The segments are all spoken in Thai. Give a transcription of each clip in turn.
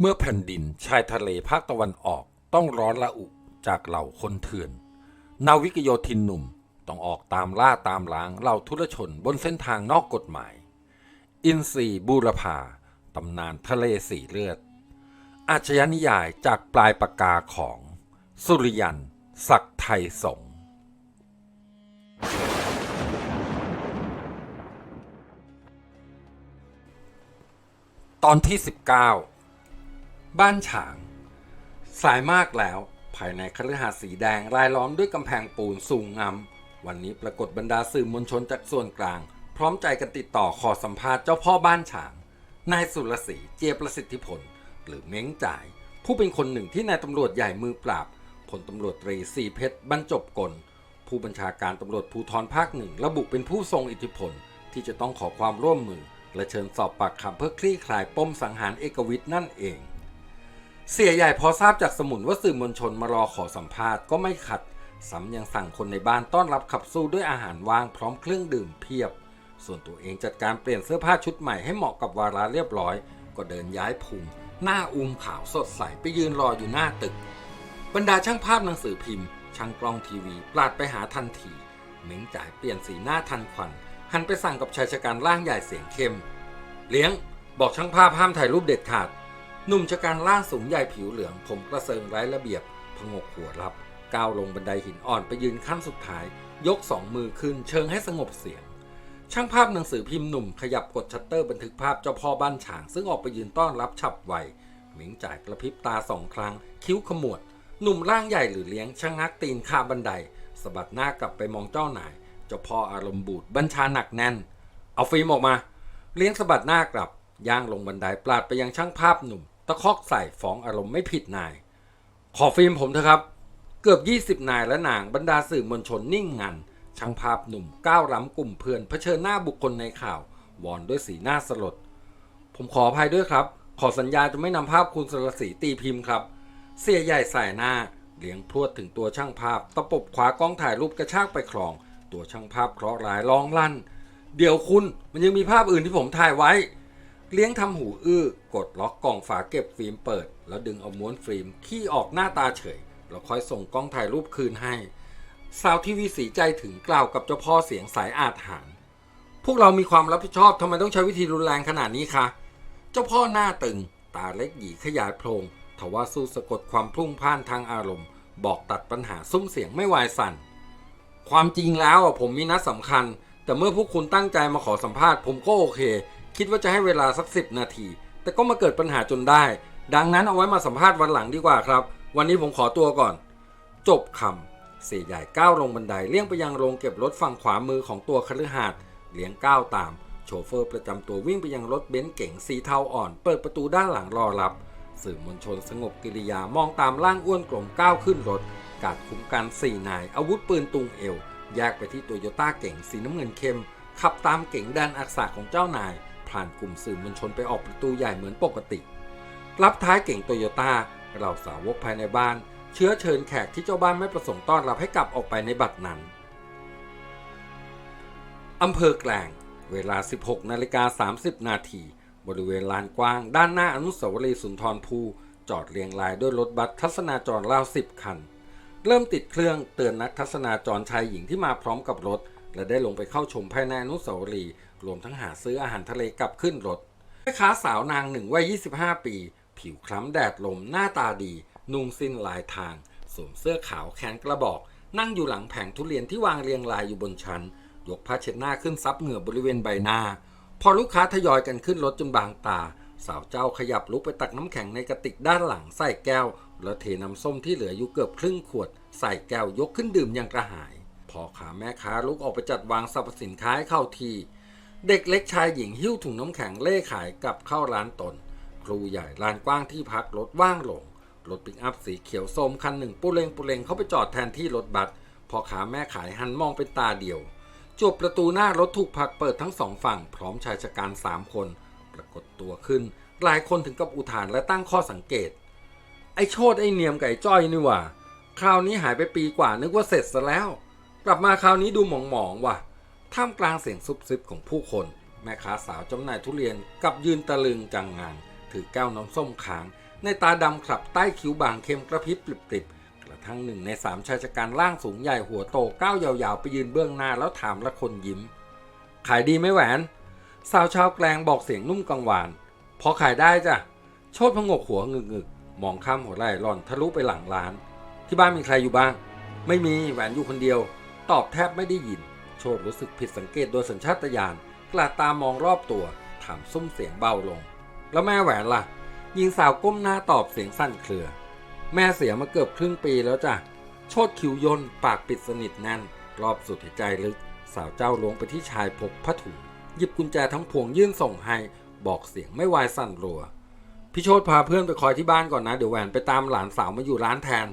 เมื่อแผ่นดินชายทะเลภาคตะวันออกต้องร้อนละอุจากเหล่าคนเถื่อน นาวิกโยธินหนุ่มต้องออกตามล่าตามล้างเหล่าทุรชนบนเส้นทางนอกกฎหมาย อินซีบูรพาตำนานทะเลสีเลือด อาชญานิยายจากปลายปากกาของ สุริยัน ศักดิ์ไทยสงฆ์ตอนที่ 19 บ้านฉาง สายมากแล้ว ภายในคฤหาสน์สีแดงรายล้อมด้วยกำแพงปูนสูงงามวันนี้ปรากฏบรรดาสื่อมวลชนจากส่วนกลาง พร้อมใจกันติดต่อขอสัมภาษณ์เจ้าพ่อบ้านฉาง นายสุรศรีเจียประสิทธิผล หรือเม้งจ่าย ผู้เป็นคนหนึ่งที่นายตำรวจใหญ่มือปราบพลตำรวจตรีสีเพชรบรรจบกล ผู้บัญชาการตำรวจภูธรภาคหนึ่งระบุเป็นผู้ทรงอิทธิพล ที่จะต้องขอความร่วมมือ และเชิญสอบปากคำเพื่อคลี่คลายปมสังหารเอกวิทย์นั่นเอง เสียใหญ่พอทราบจากสมุนว่าสื่อมวลชนมารอขอสัมภาษณ์ก็ไม่ขัดซ้ำยังสั่งคนในบ้านต้อนรับขับสู้ด้วยอาหารว่างพร้อมเครื่องดื่มเพียบ ส่วนตัวเองจัดการเปลี่ยนเสื้อผ้าชุดใหม่ให้เหมาะกับวาระเรียบร้อย ก็เดินย้ายพุงหน้าอุ้มขาวสดใสไปยืนรออยู่หน้าตึก บรรดาช่างภาพหนังสือพิมพ์ช่างกล้องทีวีปลาดไปหาทันทีเหม้งจ่ายเปลี่ยนสีหน้าทันควัน หันไปสั่งกับชายชะกันร่างใหญ่เสียงเข้ม เลี้ยงบอกช่างภาพห้ามถ่ายรูปเด็ดขาด หนุ่มชะกันร่างสูงใหญ่ผิวเหลือง ผมกระเซิงไร้ระเบียบพงกหัวรับ ก้าวลงบันไดหินอ่อนไปยืนขั้นสุดท้าย ยกสองมือขึ้น เชิงให้สงบเสียง ช่างภาพหนังสือพิมพ์หนุ่มขยับกดชัตเตอร์บันทึกภาพเจ้าพ่อบ้านฉาง ซึ่งออกไปยืนต้อนรับฉับไวหมิงจ่ายกระพริบตาสองครั้ง คิ้วขมวด หนุ่มร่างใหญ่หรือเลี้ยงชะงักตีนคาบันไดสะบัดหน้ากลับไปมองเจ้านาย เจ้าพ่ออารมณ์บูดบัญชาหนักแน่น เอาฟิล์มออกมา เลี้ยงสะบัดหน้ากลับย่างลงบันไดปลาดไปยังช่างภาพหนุ่ม ตะคอกใส่ฟ้องอารมณ์ไม่ผิดนาย ขอฟิล์มผมเถอะครับ เกือบ 20 นายและนางบรรดาสื่อมวลชนนิ่งงันช่างภาพหนุ่มก้าวล้ำกลุ่มเพื่อนเผชิญหน้าบุคคลในข่าววอนด้วยสีหน้าสลด ผมขออภัยด้วยครับ ขอสัญญาจะไม่นำภาพคุณสรศรีตีพิมพ์ครับ เสียใหญ่ใส่หน้าเลี้ยงพรวดถึงตัวช่างภาพ ตะปบขวากล้องถ่ายรูปกระชากไปคลอง ตัวช่างภาพเคราะห์ร้ายร้องลั่น เดี๋ยวคุณมันยังมีภาพอื่นที่ผมถ่ายไว้ เลี้ยงทำหูอื้อกดล็อกกล่องฝาเก็บฟิล์มเปิด แล้วดึงเอาม้วนฟิล์มขี้ออกหน้าตาเฉย แล้วค่อยส่งกล้องถ่ายรูปคืนให้ สาวทีวีสีใจถึงกล่าวกับเจ้าพ่อเสียงสายอาถรรพ์พวกเรามีความรับผิดชอบทำไมต้องใช้วิธีรุนแรงขนาดนี้คะเจ้าพ่อหน้าตึง ตาเล็กหยีขยายโพรงทว่าสู้สะกดความพลุ่งพ่านทางอารมณ์ บอกตัดปัญหาซุ้มเสียงไม่วายสั่นความจริงแล้วผมมีนัดสำคัญ แต่เมื่อพวกคุณตั้งใจมาขอสัมภาษณ์ผมก็โอเค คิดว่าจะให้เวลาสักสิบนาที แต่ก็มาเกิดปัญหาจนได้ ดังนั้นเอาไว้มาสัมภาษณ์วันหลังดีกว่าครับ วันนี้ผมขอตัวก่อน จบคำเสียใหญ่ก้าวลงบันไดเลี่ยงไปยังโรงเก็บรถฝั่งขวามือของตัวคฤหาสน์เลี้ยงก้าวตาม โชเฟอร์ประจำตัววิ่งไปยังรถเบนซ์เก๋งสีเทาอ่อน เปิดประตูด้านหลังรอรับ สื่อมวลชนสงบกิริยามองตามร่างอ้วนกลมก้าวขึ้นรถ กาดคุ้มกันสี่นาย อาวุธปืนตุงเอวแยกไปที่โตโยต้าเก๋งสีน้ำเงินเข้มขับตามเก๋งแดนอักษาของเจ้านาย ผ่านกลุ่มสื่อมวลชนไปออกประตูใหญ่เหมือนปกติ รับท้ายเก๋งโตโยต้าเราสาวกภายในบ้าน เชื้อเชิญแขกที่เจ้าบ้านไม่ประสงค์ต้อนรับให้กลับออกไปในบัดนั้นอำเภอแกลงเวลา 16นาฬิกา30 นาทีบริเวณลานกว้าง ด้านหน้าอนุสาวรีย์สุนทรภูจอดเรียงรายด้วยรถบัสทัศนาจรราว10คัน เริ่มติดเครื่องเตือนนักทัศนาจรชายหญิงที่มาพร้อมกับรถ และได้ลงไปเข้าชมภายในอนุสาวรีย์รวมทั้งหาซื้ออาหารทะเลกลับขึ้นรถแม่ค้าสาวนางหนึ่งวัย 25 ปี ผิวคล้ำแดดลมหน้าตาดี นุ่งสิ้นลายทาง สวมเสื้อขาวแขนกระบอก นั่งอยู่หลังแผงทุเรียนที่วางเรียงรายอยู่บนชั้น ยกผ้าเช็ดหน้าขึ้นซับเหงื่อบริเวณใบหน้า พอลูกค้าทยอยกันขึ้นรถจนบางตา สาวเจ้าขยับลุกไปตักน้ำแข็งในกระติกด้านหลังใส่แก้ว แล้วเทน้ำส้มที่เหลืออยู่เกือบครึ่งขวด ใส่แก้วยกขึ้นดื่มอย่างกระหาย พ่อขาแม่ค้าลุกออกไปจัดวางสรรพสินค้าให้เข้าที เด็กเล็กชายหญิงหิ้วถุงน้ำแข็งเล่ขายกลับเข้าร้านตน ครูใหญ่ลานกว้างที่พักรถว่างลงรถปิกอัพสีเขียวส้มคันหนึ่งปุเรงปุเรงเข้าไปจอดแทนที่รถบัสพ่อขาแม่ขายหันมองเป็นตาเดียวจบประตูหน้ารถถูกผลักเปิดทั้งสองฝั่ง พร้อมชายชะกันสามคน ปรากฏตัวขึ้น หลายคนถึงกับอุทานและตั้งข้อสังเกต ไอ้โชดไอ้เนียมไก่จ้อยนี่ว่า คราวนี้หายไปปีกว่านึกว่าเสร็จซะแล้ว กลับมาคราวนี้ดูหมองๆว่ะท่ามกลางเสียงซุบซิบของผู้คน แม่ค้าสาวจำหน่ายทุเรียนกับยืนตะลึงจังงาน ถือแก้วน้ำส้มค้าง ในตาดำขับใต้คิ้วบางเข้มกระพริบปริบๆกระทั่งหนึ่งในสามชายชะกันร่างสูงใหญ่หัวโตก้าวยาวๆ ไปยืนเบื้องหน้าแล้วถามละคนยิ้ม ขายดีไหมแหวน สาวชาวแกลงบอกเสียงนุ่มกังวาน พอขายได้จ้ะโชดพงกหัวงึกงึกๆมองข้ามหัวไหล่หล่อนทะลุไปหลังร้าน ที่บ้านมีใครอยู่บ้าง ไม่มีแหวนอยู่คนเดียว ตอบแทบไม่ได้ยิน โชดรู้สึกผิดสังเกตโดยสัญชาตญาณกลาดตามองรอบตัว ถามซุ้มเสียงเบาลง แล้วแม่แหวนล่ะยิงสาวก้มหน้าตอบเสียงสั้นเครือ แม่เสียมาเกือบครึ่งปีแล้วจ้ะโชดคิวยนปากปิดสนิทแน่น รอบสุดหายใจลึก สาวเจ้าลวงไปที่ชายพกผ้าถุงหยิบกุญแจทั้งพวงยื่นส่งให้บอกเสียงไม่วายสั่นรัว พี่โชดพาเพื่อนไปคอยที่บ้านก่อนนะ เดี๋ยวแหวนไปตามหลานสาวมาอยู่ร้านแทน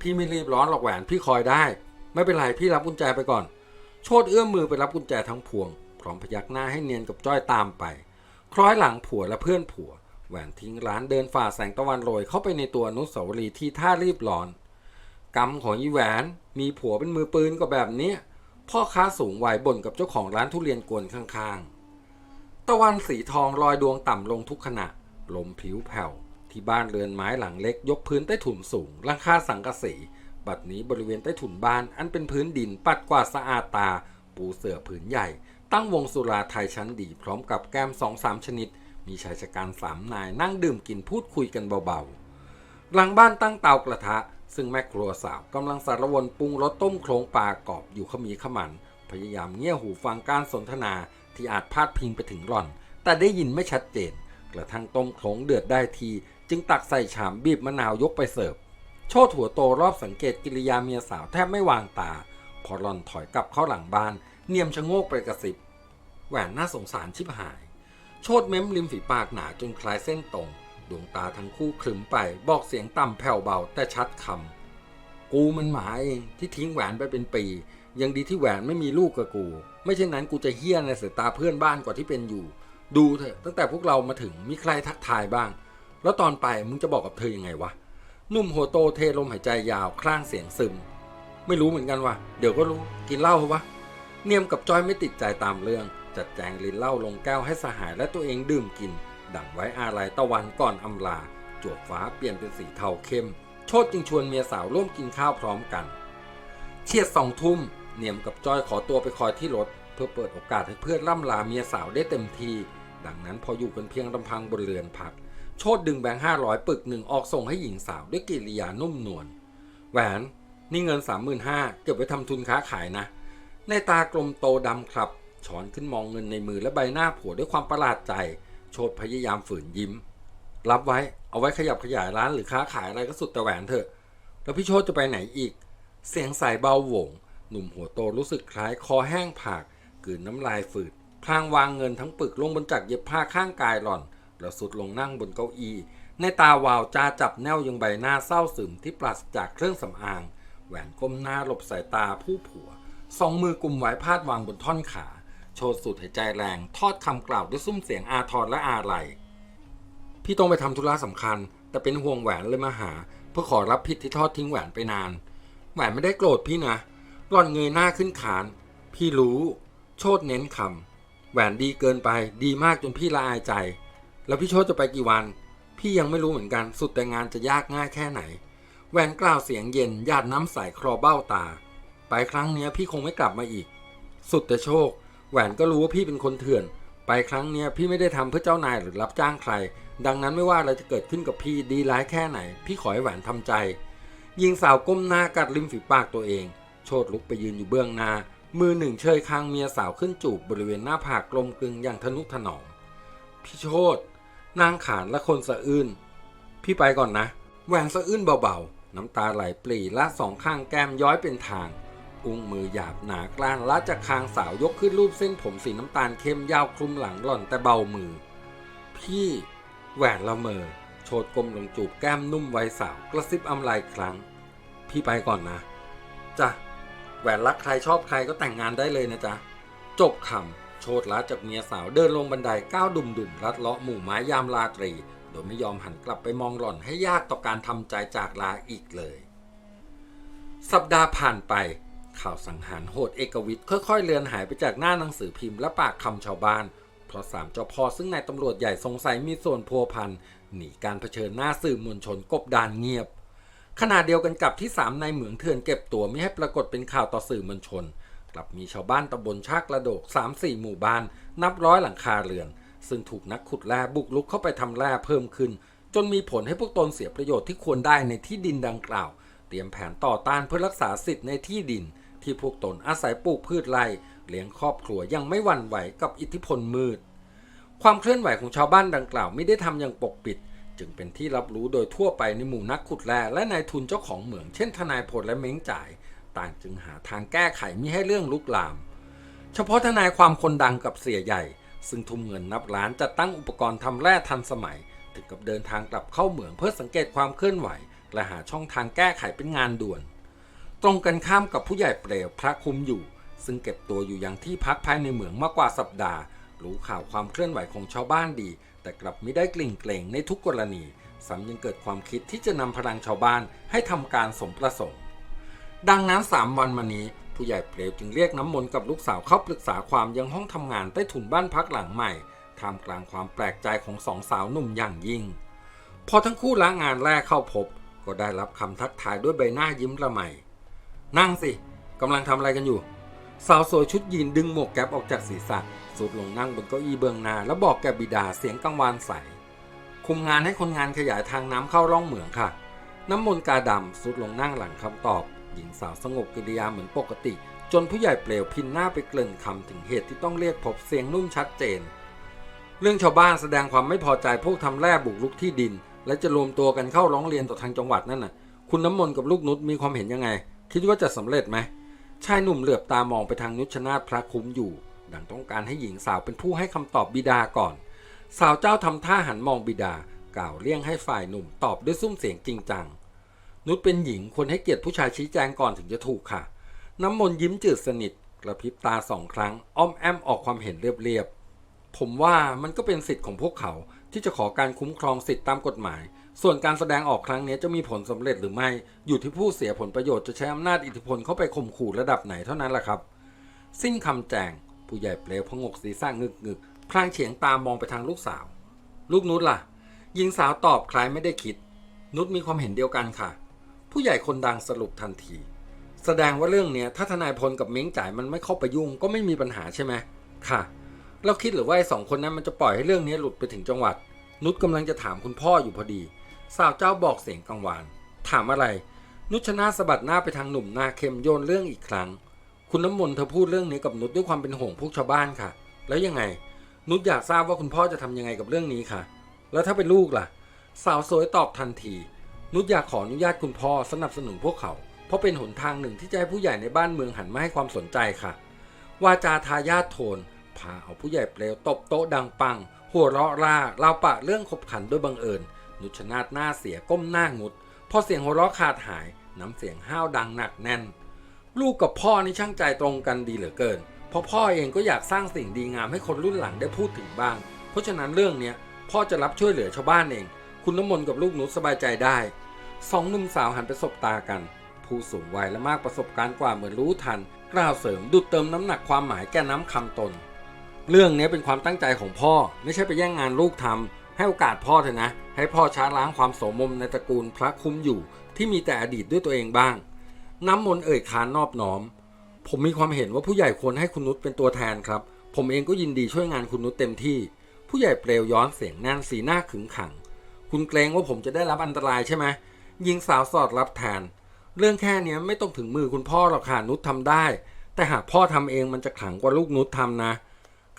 พี่ไม่รีบร้อนหรอกแหวนพี่คอยได้ ไม่เป็นไรพี่รับกุญแจไปก่อน โชดเอื้อมมือไปรับกุญแจทั้งพวง พร้อมพยักหน้าให้เนียนกับจ้อยตามไป คล้อยหลังผัวและเพื่อนผัว แหวนทิ้งร้านเดินฝ่าแสงตะวันโรยเข้าไปในตัวอนุสาวรีย์ที่ท่ารีบร้อน กรรมของอีแหวน มีผัวเป็นมือปืนก็แบบนี้พ่อค้าสูงวัยบ่นกับเจ้าของร้านทุเรียนกวนข้างๆ ตะวันสีทองลอยดวงต่ำลงทุกขณะ ลมผิวแผ่ว ที่บ้านเรือนไม้หลังเล็กยกพื้นใต้ถุนสูงลังคาสังกะสี บัดนี้บริเวณใต้ถุนบ้านอันเป็นพื้นดินปัดกวาดสะอาดตา ปูเสื่อผืนใหญ่ ตั้งวงสุราไทยชั้นดีพร้อมกับแก้มสองสามชนิด มีชายชะกันสามนายนั่งดื่มกินพูดคุยกันเบาๆ หลังบ้านตั้งเตากระทะ ซึ่งแม่ครัวสาวกำลังสารวนปรุงรสต้มโครงปลากรอบอยู่ขมีขมัน พยายามเงี่ยหูฟังการสนทนาที่อาจพาดพิงไปถึงหล่อน แต่ได้ยินไม่ชัดเจน กระทั่งต้มโครงเดือดได้ที จึงตักใส่ชามบีบมะนาวยกไปเสิร์ฟ โชดหัวโตรอบสังเกตกิริยาเมียสาวแทบไม่วางตา พอหลอนถอยกลับเข้าหลังบ้าน เนียมชะโงกไปกระสิบ แหวนน่าสงสารชิบหาย โชดเม้มริมฝีปากหนาจนคล้ายเส้นตรง ดวงตาทั้งคู่ขรึมไป บอกเสียงต่ำแผ่วเบาแต่ชัดคำ กูมันหมาเองที่ทิ้งแหวนไปเป็นปี ยังดีที่แหวนไม่มีลูกกับกู ไม่เช่นนั้นกูจะเฮี้ยในสายตาเพื่อนบ้านกว่าที่เป็นอยู่ ดูเถอะตั้งแต่พวกเรามาถึงมีใครทักทายบ้าง แล้วตอนไปมึงจะบอกกับเธอยังไงวะ นุ่มหัวโตเทลมหายใจยาวคร่างเสียงซึม ไม่รู้เหมือนกันว่ะเดี๋ยวก็รู้กินเหล้าเหรอวะเนียมกับจอยไม่ติดใจตามเรื่อง จัดแจงลินเหล้าลงแก้วให้สหายและตัวเองดื่มกิน ดั่งไว้อาลัยตะวันก่อนอำลา จวบฟ้าเปลี่ยนเป็นสีเทาเข้ม โชดจึงชวนเมียสาวร่วมกินข้าวพร้อมกัน เชียดสองทุ่ม เนียมกับจอยขอตัวไปคอยที่รถ เพื่อเปิดโอกาสให้เพื่อนล่ำลาเมียสาวได้เต็มทีดังนั้นพออยู่กันเพียงลำพังบนเรือนพัก โชดดึงแบงค์ห้าร้อยปึกหนึ่งออกส่งให้หญิงสาวด้วยกิริยานุ่มนวลแหวนนี่เงินสามหมื่นห้าเก็บไว้ทำทุนค้าขายนะ ในตากลมโตดำครับช้อนขึ้นมองเงินในมือและใบหน้าผัวด้วยความประหลาดใจ โชดพยายามฝืนยิ้ม รับไว้เอาไว้ขยับขยายร้านหรือค้าขายอะไรก็สุดแต่แหวนเถอะ แล้วพี่โชดจะไปไหนอีก เสียงใสเบาหวงหนุ่มหัวโตรู้สึกคล้ายคอแห้งผากกืนน้ำลายฝืดพลางวางเงินทั้งปึกลงบนจักรเย็บผ้าข้างกายหล่อน แล้วสุดลงนั่งบนเก้าอี้ ในตาวาวจ้าจับแนวยังใบหน้าเศร้าซึมที่ปราศจากเครื่องสำอาง แหวนก้มหน้าหลบสายตาผู้ผัว สองมือกุมไว้พาดวางบนท่อนขา โชดสูดหายใจแรง ทอดคำกล่าวด้วยซุ้มเสียงอาทรและอาลัยพี่ต้องไปทำธุระสำคัญ แต่เป็นห่วงแหวนเลยมาหา เพื่อขอรับผิดที่ทอดทิ้งแหวนไปนาน แหวนไม่ได้โกรธพี่นะหล่อนเงยหน้าขึ้นขาน พี่รู้ โชดเน้นคำแหวนดีเกินไปดีมากจนพี่ละอายใจ แล้วพี่โชดจะไปกี่วัน พี่ยังไม่รู้เหมือนกัน สุดแต่งานจะยากง่ายแค่ไหนแหวนกล่าวเสียงเย็นหยาดน้ำใสคลอเบ้าตา ไปครั้งเนี้ยพี่คงไม่กลับมาอีก สุดแต่โชค แหวนก็รู้ว่าพี่เป็นคนเถื่อน ไปครั้งเนี้ยพี่ไม่ได้ทำเพื่อเจ้านายหรือรับจ้างใคร ดังนั้นไม่ว่าอะไรจะเกิดขึ้นกับพี่ดีร้ายแค่ไหน พี่ขอให้แหวนทำใจหญิงสาวก้มหน้ากัดริมฝีปากตัวเอง โชดลุกไปยืนอยู่เบื้องหน้า มือหนึ่งเชยคางเมียสาวขึ้นจูบบริเวณหน้าผากกลมกลึงอย่างทนุถนอม พี่โชด นางขานและคนสะอื้น พี่ไปก่อนนะ แหวนสะอื้นเบาๆ น้ำตาไหลปรีละสองข้างแก้มย้อยเป็นทาง อุ้งมือหยาบหนากล้านละจากคางสาวยกขึ้นรูปเส้นผมสีน้ำตาลเข้มยาวคลุมหลังหล่อนแต่เบามือ พี่แหวนละเมอโชดกลมลงจูบแก้มนุ่มไวสาวกระซิบอำลายครั้ง พี่ไปก่อนนะจ้ะแหวนรักใครชอบใครก็แต่งงานได้เลยนะจ๊ะจบคำ โชดละจากเมียสาวเดินลงบันไดก้าวดุมดุมๆลัดเลาะหมู่ไม้ยามลาตรี โดยไม่ยอมหันกลับไปมองหล่อนให้ยากต่อการทำใจจากลาอีกเลย สัปดาห์ผ่านไป ข่าวสังหารโหดเอกวิทย์ค่อยๆเลือนหายไปจากหน้าหนังสือพิมพ์และปากคำชาวบ้าน เพราะสามเจ้าพ่อซึ่งนายตำรวจใหญ่สงสัยมีส่วนพัวพันหนีการเผชิญหน้าสื่อมวลชนกบดานเงียบขณะเดียวกันกับที่สามนายเหมืองเถื่อนเก็บตัวไม่ให้ปรากฏเป็นข่าวต่อสื่อมวลชน กลับมีชาวบ้านตำบลชากระโดก 3-4 หมู่บ้าน นับร้อยหลังคาเรือน ซึ่งถูกนักขุดแร่บุกลุกเข้าไปทำแร่เพิ่มขึ้น จนมีผลให้พวกตนเสียประโยชน์ที่ควรได้ในที่ดินดังกล่าว เตรียมแผนต่อต้านเพื่อรักษาสิทธิ์ในที่ดิน ที่พวกตนอาศัยปลูกพืชไร่เลี้ยงครอบครัวยังไม่หวั่นไหวกับอิทธิพลมืด ความเคลื่อนไหวของชาวบ้านดังกล่าวไม่ได้ทำอย่างปกปิด จึงเป็นที่รับรู้โดยทั่วไปในหมู่นักขุดแร่และนายทุนเจ้าของเหมืองเช่นทนายพลและเม้งจ่าย ต่างจึงหาทางแก้ไขมิให้เรื่องลุกลาม เฉพาะทนายความคนดังกับเสียใหญ่ ซึ่งทุ่มเงินนับล้านจัดตั้งอุปกรณ์ทำแร่ทันสมัย ถึงกับเดินทางกลับเข้าเหมืองเพื่อสังเกตความเคลื่อนไหว และหาช่องทางแก้ไขเป็นงานด่วน ตรงกันข้ามกับผู้ใหญ่เปลวพระคุมอยู่ ซึ่งเก็บตัวอยู่อย่างที่พักภายในเหมืองมากกว่าสัปดาห์ รู้ข่าวความเคลื่อนไหวของชาวบ้านดี แต่กลับไม่ได้กลิ่งเกรงในทุกกรณีซ้ำยังเกิดความคิดที่จะนำพลังชาวบ้านให้ทำการสมประสงค์ ดังนั้น 3 วันมานี้ ผู้ใหญ่เปลวจึงเรียกน้ำมนต์กับลูกสาวเข้าปรึกษาความยังห้องทำงานใต้ถุนบ้านพักหลังใหม่ท่ามกลางความแปลกใจของสองสาวหนุ่มอย่างยิ่ง พอทั้งคู่ละงานแรกเข้าพบ ก็ได้รับคำทักทายด้วยใบหน้ายิ้มละไมนั่งสิกำลังทำอะไรกันอยู่ สาวสวยชุดยีนดึงหมวกแก๊ปออกจากศีรษะสุดลงนั่งบนเก้าอี้เบื้องหน้าแล้วบอกแกบิดาเสียงกังวานใส คุมงานให้คนงานขยายทางน้ำเข้าร่องเหมืองค่ะ น้ำมนต์กาดำสุดลงนั่งหลังคำตอบ หญิงสาวสงบกิริยาเหมือนปกติ จนผู้ใหญ่เปลวพินหน้าไปเกริ่นคำถึงเหตุที่ต้องเรียกพบเสียงนุ่มชัดเจน เรื่องชาวบ้านแสดงความไม่พอใจพวกทำแร่บุกรุกที่ดิน และจะรวมตัวกันเข้าร้องเรียนต่อทางจังหวัดนั่นน่ะ คุณน้ำมนต์กับลูกนุชมีความเห็นยังไง คิดว่าจะสำเร็จไหมชายหนุ่มเหลือบตามองไปทางนุชนาธพระคุ้มอยู่ ดังต้องการให้หญิงสาวเป็นผู้ให้คำตอบบิดาก่อน สาวเจ้าทำท่าหันมองบิดากล่าวเลี่ยงให้ฝ่ายหนุ่มตอบด้วยซุ้มเสียงจริงจัง นุชเป็นหญิงควรให้เกียรติผู้ชายชี้แจงก่อนถึงจะถูกค่ะ น้ำมนต์ยิ้มจืดสนิทกระพริบตาสองครั้ง อ้อมแอมออกความเห็นเรียบๆ ผมว่ามันก็เป็นสิทธิ์ของพวกเขาที่จะขอการคุ้มครองสิทธิตามกฎหมาย ส่วนการแสดงออกครั้งนี้จะมีผลสำเร็จหรือไม่ อยู่ที่ผู้เสียผลประโยชน์จะใช้อำนาจอิทธิพลเข้าไปข่มขู่ระดับไหนเท่านั้นแหละครับ สิ้นคำแจง ผู้ใหญ่เปลวพงกศีรษะงึกงึกๆพลางเฉียงตามองไปทางลูกสาว ลูกนุชล่ะ หญิงสาวตอบคล้ายไม่ได้คิด นุชมีความเห็นเดียวกันค่ะ ผู้ใหญ่คนดังสรุปทันที แสดงว่าเรื่องเนี้ยถ้าทนายพลกับเม้งจ่ายมันไม่เข้าไปยุ่งก็ไม่มีปัญหาใช่ไหมค่ะ เราคิดหรือว่าไอ้สองคนนั้นมันจะปล่อยให้เรื่องนี้หลุดไปถึงจังหวัด นุชกำลังจะถามคุณพ่ออยู่พอดี สาวเจ้าบอกเสียงกังวาน ถามอะไร นุชชนะสะบัดหน้าไปทางหนุ่มหน้าเข้มโยนเรื่องอีกครั้ง คุณน้ำมนต์เธอพูดเรื่องนี้กับนุชด้วยความเป็นห่วงพวกชาวบ้านค่ะ แล้วยังไง นุชอยากทราบว่าคุณพ่อจะทำยังไงกับเรื่องนี้ค่ะ แล้วถ้าเป็นลูกล่ะ สาวสวยตอบทันที นุชอยากขออนุญาตคุณพ่อสนับสนุนพวกเขา เพราะเป็นหนทางหนึ่งที่จะให้ผู้ใหญ่ในบ้านเมืองหันมาให้ความสนใจค่ะ วาจาทายาทโทนพาเอาผู้ใหญ่เปลวตบโต๊ะดังปัง หัวเราะร่าเราปะเรื่องขบขันด้วยบังเอิญ นุชนาธหน้าเสียก้มหน้างุด พอเสียงหัวเราะขาดหาย น้ำเสียงห้าวดังหนักแน่น ลูกกับพ่อนี่ช่างใจตรงกันดีเหลือเกิน เพราะพ่อเองก็อยากสร้างสิ่งดีงามให้คนรุ่นหลังได้พูดถึงบ้าง เพราะฉะนั้นเรื่องนี้พ่อจะรับช่วยเหลือชาวบ้านเอง คุณน้ำมนต์กับลูกหนุชสบายใจได้สองหนุ่มสาวหันไปสบตากัน ผู้สูงวัยและมากประสบการณ์กว่าเหมือนรู้ทัน กล่าวเสริมดุดเติมน้ำหนักความหมายแก่น้ำคำตน เรื่องนี้เป็นความตั้งใจของพ่อ ไม่ใช่ไปแย่งงานลูกทำให้โอกาสพ่อเถอะนะ ให้พ่อช้าล้างความโสมมในตระกูลพระคุ้มอยู่ ที่มีแต่อดีตด้วยตัวเองบ้าง น้ำมนต์เอ่ยคานนอบน้อม ผมมีความเห็นว่าผู้ใหญ่ควรให้คุณนุชเป็นตัวแทนครับ ผมเองก็ยินดีช่วยงานคุณนุชเต็มที่ ผู้ใหญ่เปลวย้อนเสียงแน่นสีหน้าขึงขัง คุณเกรงว่าผมจะได้รับอันตรายใช่ไหมยิงสาวสอดรับแทน เรื่องแค่เนี้ยไม่ต้องถึงมือคุณพ่อหรอกค่ะนุชทำได้ แต่หากพ่อทำเองมันจะขลังกว่าลูกนุชทำนะ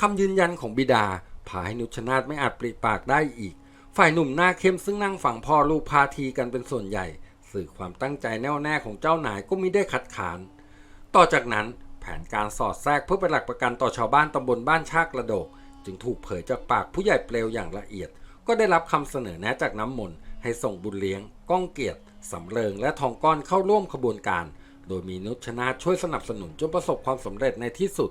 คำยืนยันของบิดาพาให้นุชชนาธไม่อาจปริปากได้อีก ฝ่ายหนุ่มหน้าเข้มซึ่งนั่งฝั่งพ่อลูกพาทีกันเป็นส่วนใหญ่ สื่อความตั้งใจแน่วแน่ของเจ้านายก็มิได้ขัดขาน ต่อจากนั้นแผนการสอดแทรกเพื่อเป็นหลักประกันต่อชาวบ้านตำบลบ้านชากระโดก จึงถูกเผยจากปากผู้ใหญ่เปลวอย่างละเอียด ก็ได้รับคำเสนอแนะจากน้ำมนต์ให้ส่งบุญเลี้ยง ก้องเกียรติสำเริงและทองก้อนเข้าร่วมขบวนการ โดยมีนุชนาช่วยสนับสนุนจนประสบความสำเร็จในที่สุด